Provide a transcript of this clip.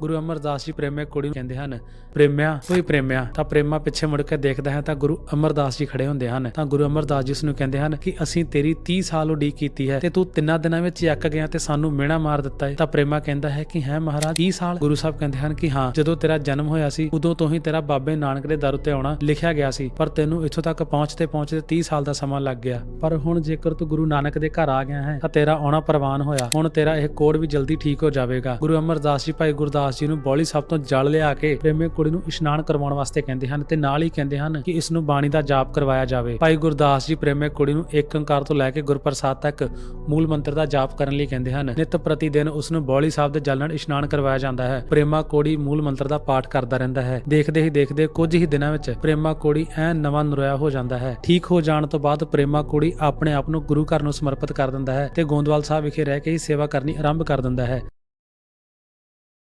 ਗੁਰੂ ਅਮਰਦਾਸ ਜੀ ਪ੍ਰੇਮੇ ਕੁੜੀ ਨੂੰ ਕਹਿੰਦੇ ਹਨ, ਪ੍ਰੇਮਿਆ ਕੋਈ ਪ੍ਰੇਮਿਆ, ਤਾਂ ਪ੍ਰੇਮਾ ਪਿੱਛੇ ਮੁੜ ਕੇ ਦੇਖਦਾ ਹੈ ਤਾਂ ਗੁਰੂ ਅਮਰਦਾਸ ਜੀ ਖੜੇ ਹੁੰਦੇ ਹਨ। ਤਾਂ ਗੁਰੂ ਅਮਰਦਾਸ ਜੀ ਉਸ ਨੂੰ ਕਹਿੰਦੇ ਹਨ ਕਿ ਅਸੀਂ ਤੇਰੀ 30 ਸਾਲ ਉਡੀਕ ਕੀਤੀ ਹੈ ਤੇ ਤੂੰ ਤਿੰਨਾਂ ਦਿਨਾਂ ਵਿੱਚ ਹੀ ਅੱਕ ਗਿਆ ਤੇ ਸਾਨੂੰ ਮਿਹਣਾ ਮਾਰ ਦਿੱਤਾ ਹੈ ਤਾਂ ਪ੍ਰੇਮਾ ਕਹਿੰਦਾ ਹੈ ਕਿ ਹੈ ਮਹਾਰਾਜ 30 ਸਾਲ ਗੁਰੂ ਸਾਹਿਬ ਕਹਿੰਦੇ ਹਨ ਕਿ ਹਾਂ, ਜਦੋਂ ਤੇਰਾ ਜਨਮ ਹੋਇਆ ਸੀ, ਉਦੋਂ ਤੋਂ ਹੀ ਤੇਰਾ ਬਾਬੇ ਨਾਨਕ ਦੇ ਦਰ ਉੱਤੇ ਆਉਣਾ ਲਿਖਿਆ ਗਿਆ ਸੀ, ਪਰ ਤੈਨੂੰ ਇੱਥੋਂ ਤੱਕ ਪਹੁੰਚਦੇ ਪਹੁੰਚਦੇ 30 ਸਾਲ ਦਾ ਸਮਾਂ ਲੱਗ ਗਿਆ। ਪਰ ਹੁਣ ਜੇਕਰ ਤੂੰ ਗੁਰੂ ਨਾਨਕ ਦੇ ਘਰ ਆ ਗਿਆ ਹੈ, ਤਾਂ ਤੇਰਾ ਆਉਣਾ ਪ੍ਰਵਾਨ ਹੋਇਆ। ਹੁਣ ਤੇਰਾ ਇਹ ਕੋੜ ਵੀ ਜਲਦੀ ਠੀਕ ਹੋ ਜਾਵੇਗਾ। ਗੁਰੂ ਅਮਰਦਾਸ ਜੀ, ਭਾਈ ਗੁਰਦਾਸ ਜੀ ਨੂੰ ਬੌਲੀ ਸਾਹਿਬ ਤੋਂ ਜਲ ਲਿਆ ਕੇ ਪ੍ਰੇਮੇ ਕੁੜੀ ਨੂੰ ਇਸ਼ਨਾਨ ਕਰਵਾਉਣ ਵਾਸਤੇ ਕਹਿੰਦੇ ਹਨ ਤੇ ਨਾਲ ਹੀ ਕਹਿੰਦੇ ਹਨ ਕਿ ਇਸ ਨੂੰ ਬਾਣੀ ਦਾ ਜਾਪ ਕਰਵਾਇਆ ਜਾਵੇ। ਭਾਈ ਗੁਰਦਾਸ ਜੀ ਪ੍ਰੇਮੇ ਕੁੜੀ ਨੂੰ ਇੱਕ ਓੰਕਾਰ ਤੋਂ ਲੈ ਕੇ ਗੁਰਪ੍ਰਸਾਦ ਤੱਕ ਮੂਲ ਮੰਤਰ ਦਾ ਜਾਪ ਕਰਨ ਲਈ ਕਹਿੰਦੇ ਹਨ। ਨਿਤ ਪ੍ਰਤੀ ਦਿਨ ਉਸ ਨੂੰ ਬੌਲੀ ਸਾਹਿਬ ਦੇ ਜਲ ਨਾਲ ਇਸ਼ਨਾਨ ਕਰਵਾਇਆ ਜਾਂਦਾ ਹੈ। ਪ੍ਰੇਮਾ ਕੋੜੀ ਮੂਲ ਮੰਤਰ ਦਾ ਪਾਠ ਕਰਦਾ ਰਹਿੰਦਾ ਹੈ। ਦੇਖਦੇ ਹੀ ਦੇਖਦੇ ਕੁਝ ਹੀ ਦਿਨਾਂ ਵਿੱਚ ਪ੍ਰੇਮਾ ਕੋੜੀ ਐ ਨਵਾਂ ਨਰੋਇਆ ਹੋ ਜਾਂਦਾ ਹੈ। ਠੀਕ ਹੋ ਜਾਣ ਤੋਂ ਬਾਅਦ ਪ੍ਰੇਮਾ ਕੋੜੀ ਆਪਣੇ ਆਪ ਨੂੰ ਗੁਰੂ ਘਰ ਨੂੰ ਸਮਰਪਿਤ ਕਰ ਦਿੰਦਾ ਹੈ ਤੇ ਗੋਂਦਵਾਲ ਸਾਹਿਬ ਵਿਖੇ ਰਹਿ ਕੇ ਹੀ ਸੇਵਾ ਕਰਨੀ ਆਰੰਭ ਕਰ ਦਿੰਦਾ ਹੈ।